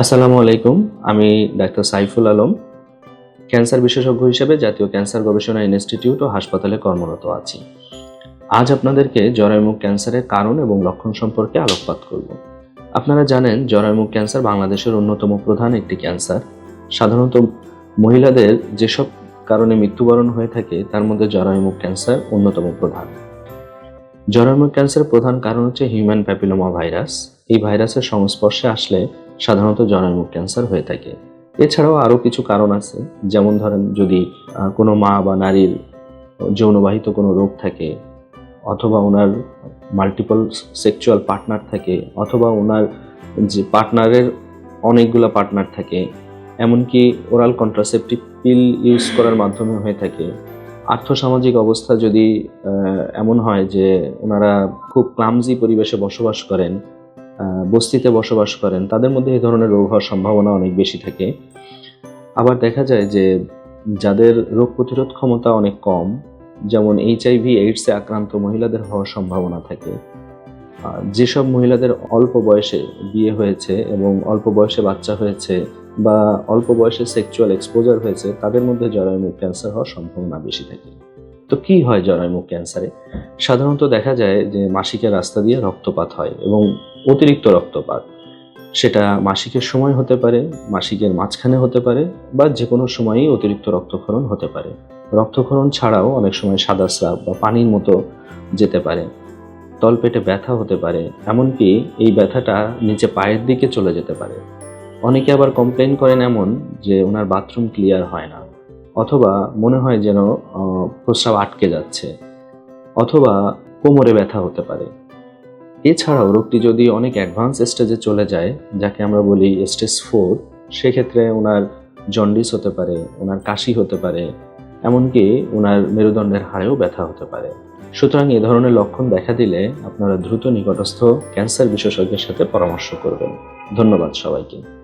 আসসালামু আলাইকুম, আমি ডাক্তার সাইফুল আলম, ক্যান্সার বিশেষজ্ঞ হিসেবে জাতীয় ক্যান্সার গবেষণা ইনস্টিটিউট ও হাসপাতালে কর্মরত আছি। আজ আপনাদেরকে জরায়ুমুখ ক্যান্সারের কারণ এবং লক্ষণ সম্পর্কে আলোকপাত করব। আপনারা জানেন, জরায়ুমুখ ক্যান্সার বাংলাদেশের অন্যতম প্রধান একটি ক্যান্সার। সাধারণত মহিলাদের যেসব কারণে মৃত্যুবরণ হয়ে থাকে, তার মধ্যে জরায়ুমুখ ক্যান্সার অন্যতম প্রধান। জরায়ুমুখ ক্যান্সারের প্রধান কারণ হচ্ছে হিউম্যান প্যাপিলোমা ভাইরাস। এই ভাইরাসের সংস্পর্শে আসলে সাধারণত জরায়ুমুখ ক্যান্সার হয়ে থাকে। এছাড়াও আরও কিছু কারণ আছে, যেমন ধরেন যদি কোনো মা বা নারীর যৌনবাহিত কোনো রোগ থাকে, অথবা ওনার মাল্টিপল সেক্সুয়াল পার্টনার থাকে, অথবা ওনার যে পার্টনারের অনেকগুলো পার্টনার থাকে, এমনকি ওরাল কন্ট্রাসেপটিভ পিল ইউজ করার মাধ্যমে হয়ে থাকে। আর্থসামাজিক অবস্থা যদি এমন হয় যে ওনারা খুব ক্লামজি পরিবেশে বসবাস করেন বস্তিতে বসবাস করেন, তাদের মধ্যে এই ধরনের রোগ হওয়ার সম্ভাবনা অনেক বেশি থাকে। আবার দেখা যায় যে যাদের রোগ প্রতিরোধ ক্ষমতা অনেক কম, যেমন এইচআইভি এইডসে আক্রান্ত মহিলাদের হওয়ার সম্ভাবনা থাকে। যেসব মহিলাদের অল্প বয়সে বিয়ে হয়েছে এবং অল্প বয়সে বাচ্চা হয়েছে বা অল্প বয়সে সেক্সুয়াল এক্সপোজার হয়েছে, তাদের মধ্যে জরায়ুমুখ ক্যান্সার হওয়ার সম্ভাবনা বেশি থাকে। তো কি হয় জরায়ুমুখ ক্যান্সারে? সাধারণত দেখা যায় যে মাসিকের রাস্তা দিয়ে রক্তপাত হয় এবং অতিরিক্ত রক্তপাত। সেটা মাসিকের সময় হতে পারে, মাসিকের মাঝখানে হতে পারে বা যে কোনো সময়ই অতিরিক্ত রক্তক্ষরণ হতে পারে। রক্তক্ষরণ ছাড়াও অনেক সময় সাদা স্রাব বা পানির মতো যেতে পারে। তলপেটে ব্যথা হতে পারে, এমনকি এই ব্যথাটা নিচে পায়ের দিকে চলে যেতে পারে। অনেকে আবার কমপ্লেন করেন এমন যে ওনার বাথরুম ক্লিয়ার হয় না। অথবা মনে হয় যেন প্রস্রাব আটকে যাচ্ছে, অথবা কোমরে ব্যথা হতে পারে। এছাড়াও রোগটি যদি অনেক অ্যাডভান্স স্টেজে চলে যায়, যাকে আমরা বলি স্টেজ ফোর, সেক্ষেত্রে ওনার জন্ডিস হতে পারে ওনার কাশি হতে পারে, এমনকি ওনার মেরুদণ্ডের হাড়েও ব্যথা হতে পারে। সুতরাং এ ধরনের লক্ষণ দেখা দিলে আপনারা দ্রুত নিকটস্থ ক্যান্সার বিশেষজ্ঞের সাথে পরামর্শ করবেন। ধন্যবাদ সবাইকে।